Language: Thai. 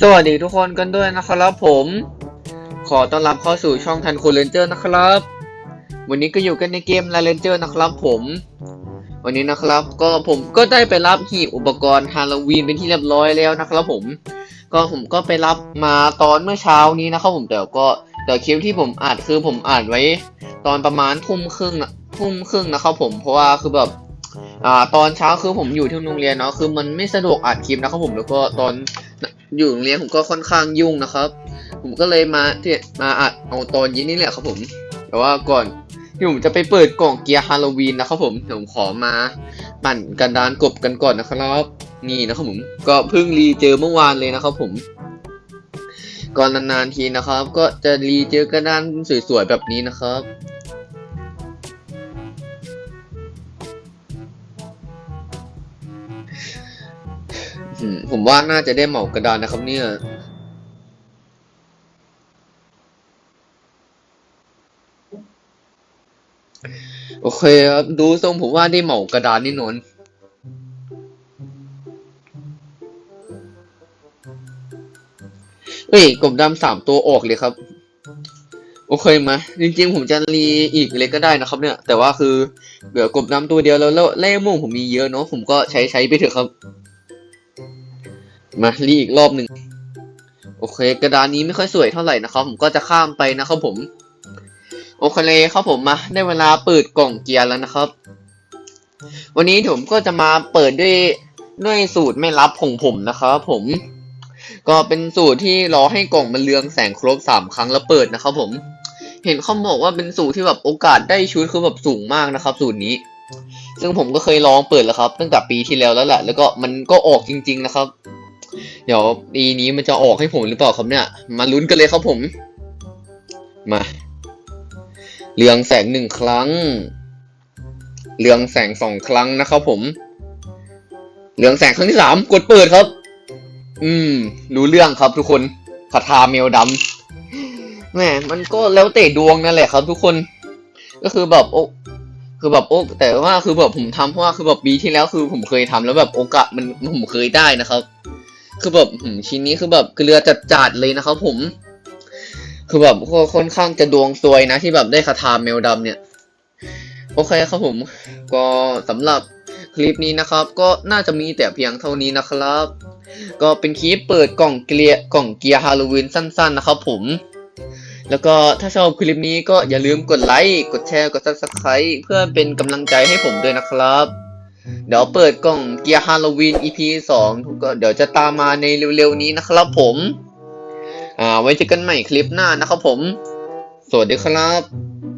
สวัสดีทุกคนกันด้วยนะครับผม ขอต้อนรับเข้าสู่ช่องทันคูเลนเจอร์นะครับ วันนี้ก็อยู่กันในเกมลาเลนเจอร์นะครับผม วันนี้นะครับก็ผมก็ได้ไปรับหีบอุปกรณ์ฮาโลวีนเป็นที่เรียบร้อยแล้วนะครับผม ก็ผมก็ไปรับมาตอนเมื่อเช้านี้นะครับผมแต่ก็แต่คลิปที่ผมอัดคือผมอัดไว้ ตอนประมาณทุ่มครึ่งทุ่มครึ่งนะครับผมเพราะว่าคือแบบอ่าตอนเช้าคือผมอยู่ที่โรงเรียนเนาะคือมันไม่สะดวกอัดคลิปนะครับผมแล้วก็ตอน อยู่โรงเรียนผมก็ค่อนข้างยุ่งนะครับ ผมก็เลยมาที่มาอัดเอาตอนเย็นนี่แหละครับผม แต่ว่าก่อนที่ผมจะไปเปิดกล่องเกียร์ฮาโลวีนนะครับผมเดี๋ยวผมขอมาปั่นกันดานกบกันก่อนนะครับ นี่นะครับผมก็เพิ่งรีเจอเมื่อวานเลยนะครับผมก่อนนานๆทีนะครับ ก็จะรีเจอกระดานสวยๆแบบนี้นะครับ ผมว่าน่าจะได้เหมากระดานนะครับเนี่ยโอเคครับดูทรงผมว่าได้เหมากระดานแน่นอนเอ้ยกบดำสามตัวออกเลยครับ โอเคมาจริงๆ ผมจะรีอีกเลยก็ได้นะครับ เนี่ย แต่ว่าคือเหลือกบดำตัวเดียวแล้วแล้วเล่ม่วงผมมีเยอะเนาะผมก็ใช้ใช้ไปเถอะครับ มารีอีกรอบหนึ่งโอเค กระดานนี้ไม่ค่อยสวยเท่าไหร่นะครับ ผมก็จะข้ามไปนะครับผม โอเคเลยครับผมมาได้เวลาเปิดกล่องเกียร์แล้วนะครับ วันนี้ผมก็จะมาเปิดด้วยด้วยสูตรไม่ลับของผมนะครับผม ก็เป็นสูตรที่รอให้กล่องมันเรืองแสงครบสามครั้งแล้วเปิดนะครับผม เห็นเขาบอกว่าเป็นสูตรที่แบบโอกาสได้ชุดคือแบบสูงมากนะครับ สูตรนี้ ซึ่งผมก็เคยลองเปิดแล้วครับ ตั้งแต่ปีที่แล้วแล้วแหละแล้วก็มันก็ออกจริง ๆ นะครับ เดี๋ยวปีนี้มันจะออกให้ผมหรือเปล่าครับเนี่ย มาลุ้นกันเลยครับผม มาเรืองแสงหนึ่งครั้ง เรืองแสงสองครั้งนะครับผม เรืองแสงครั้งที่สามกดเปิดครับ อืม รู้เรื่องครับทุกคนคาถาเมลดำแหมมันก็แล้วแต่ดวงนั่นแหละครับ ทุกคน ก็คือแบบโอ้คือแบบโอ้แต่ว่าคือแบบผมทำเพราะว่าคือแบบปีที่แล้วคือผมเคยทำแล้วแบบโอกาสมันผมเคยได้นะครับ คือแบบชิ้นนี้คือแบบเกลือจัดจัดเลยนะครับผม คือแบบค่อนข้างจะดวงซวยนะที่แบบได้คาถาเมลดำเนี่ย โอเคครับผม ก็สำหรับคลิปนี้นะครับ ก็น่าจะมีแต่เพียงเท่านี้นะครับ ก็เป็นคลิปเปิดกล่องเกียร์กล่องเกียร์ฮาโลวีนสั้น ๆ นะครับผมแล้วก็ถ้าชอบคลิปนี้ก็อย่าลืมกดไลค์ กดแชร์ กด subscribe เพื่อเป็นกำลังใจให้ผมด้วยนะครับ เดี๋ยวเปิดกล่องเกียร์ฮาโลวีน EP 2ก็เดี๋ยวจะตามมาในเร็วๆนี้นะครับผม อ่า ไว้เจอกันใหม่คลิปหน้านะครับผม สวัสดีครับ